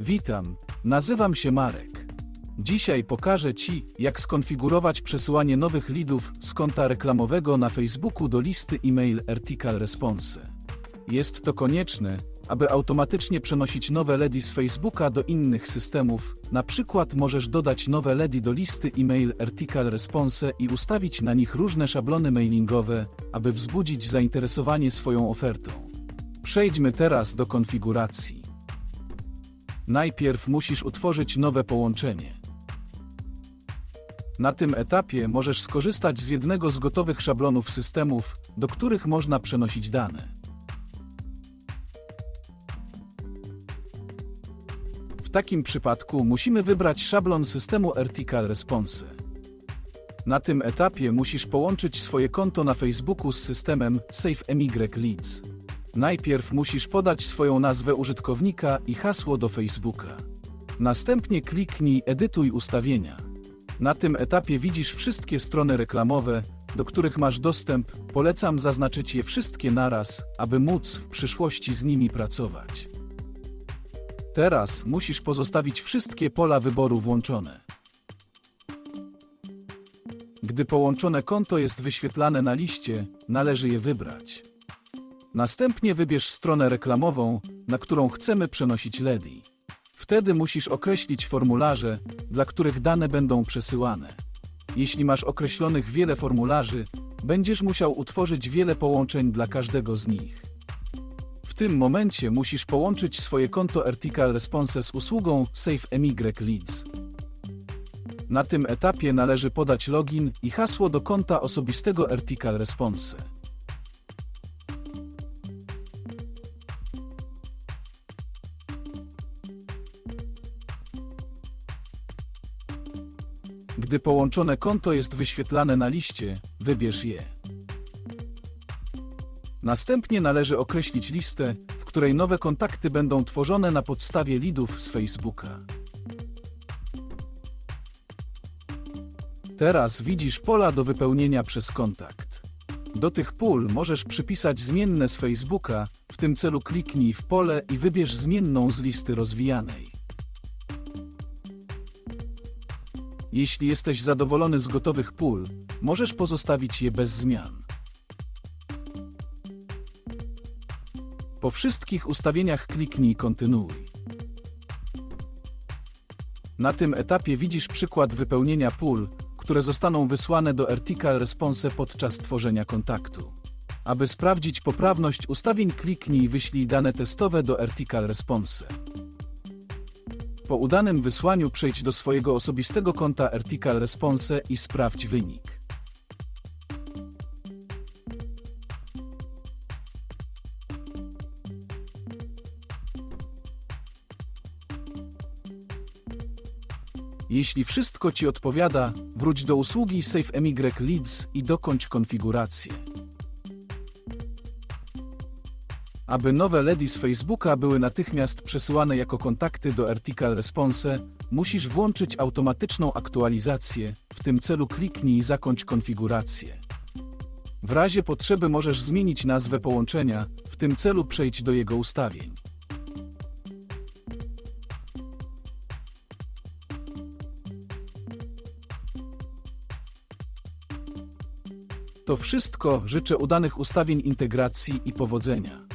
Witam, nazywam się Marek. Dzisiaj pokażę Ci, jak skonfigurować przesyłanie nowych leadów z konta reklamowego na Facebooku do listy e-mail Article Response. Jest to konieczne, aby automatycznie przenosić nowe LEDy z Facebooka do innych systemów. Na przykład możesz dodać nowe LEDy do listy e-mail Article Response i ustawić na nich różne szablony mailingowe, aby wzbudzić zainteresowanie swoją ofertą. Przejdźmy teraz do konfiguracji. Najpierw musisz utworzyć nowe połączenie. Na tym etapie możesz skorzystać z jednego z gotowych szablonów systemów, do których można przenosić dane. W takim przypadku musimy wybrać szablon systemu Article Response. Na tym etapie musisz połączyć swoje konto na Facebooku z systemem SafeMY Leads. Najpierw musisz podać swoją nazwę użytkownika i hasło do Facebooka. Następnie kliknij Edytuj ustawienia. Na tym etapie widzisz wszystkie strony reklamowe, do których masz dostęp. Polecam zaznaczyć je wszystkie naraz, aby móc w przyszłości z nimi pracować. Teraz musisz pozostawić wszystkie pola wyboru włączone. Gdy połączone konto jest wyświetlane na liście, należy je wybrać. Następnie wybierz stronę reklamową, na którą chcemy przenosić LEDy. Wtedy musisz określić formularze, dla których dane będą przesyłane. Jeśli masz określonych wiele formularzy, będziesz musiał utworzyć wiele połączeń dla każdego z nich. W tym momencie musisz połączyć swoje konto Article Response z usługą SafeMY Leads. Na tym etapie należy podać login i hasło do konta osobistego Article Response. Gdy połączone konto jest wyświetlane na liście, wybierz je. Następnie należy określić listę, w której nowe kontakty będą tworzone na podstawie leadów z Facebooka. Teraz widzisz pola do wypełnienia przez kontakt. Do tych pól możesz przypisać zmienne z Facebooka, w tym celu kliknij w pole i wybierz zmienną z listy rozwijanej. Jeśli jesteś zadowolony z gotowych pól, możesz pozostawić je bez zmian. Po wszystkich ustawieniach kliknij Kontynuuj. Na tym etapie widzisz przykład wypełnienia pól, które zostaną wysłane do Article Response podczas tworzenia kontaktu. Aby sprawdzić poprawność ustawień kliknij Wyślij dane testowe do Article Response. Po udanym wysłaniu przejdź do swojego osobistego konta Article Response i sprawdź wynik. Jeśli wszystko Ci odpowiada, wróć do usługi SafeMY Leads i dokończ konfigurację. Aby nowe LEDy z Facebooka były natychmiast przesyłane jako kontakty do Article Response, musisz włączyć automatyczną aktualizację. W tym celu kliknij Zakończ konfigurację. W razie potrzeby możesz zmienić nazwę połączenia, w tym celu przejdź do jego ustawień. To wszystko, życzę udanych ustawień integracji i powodzenia.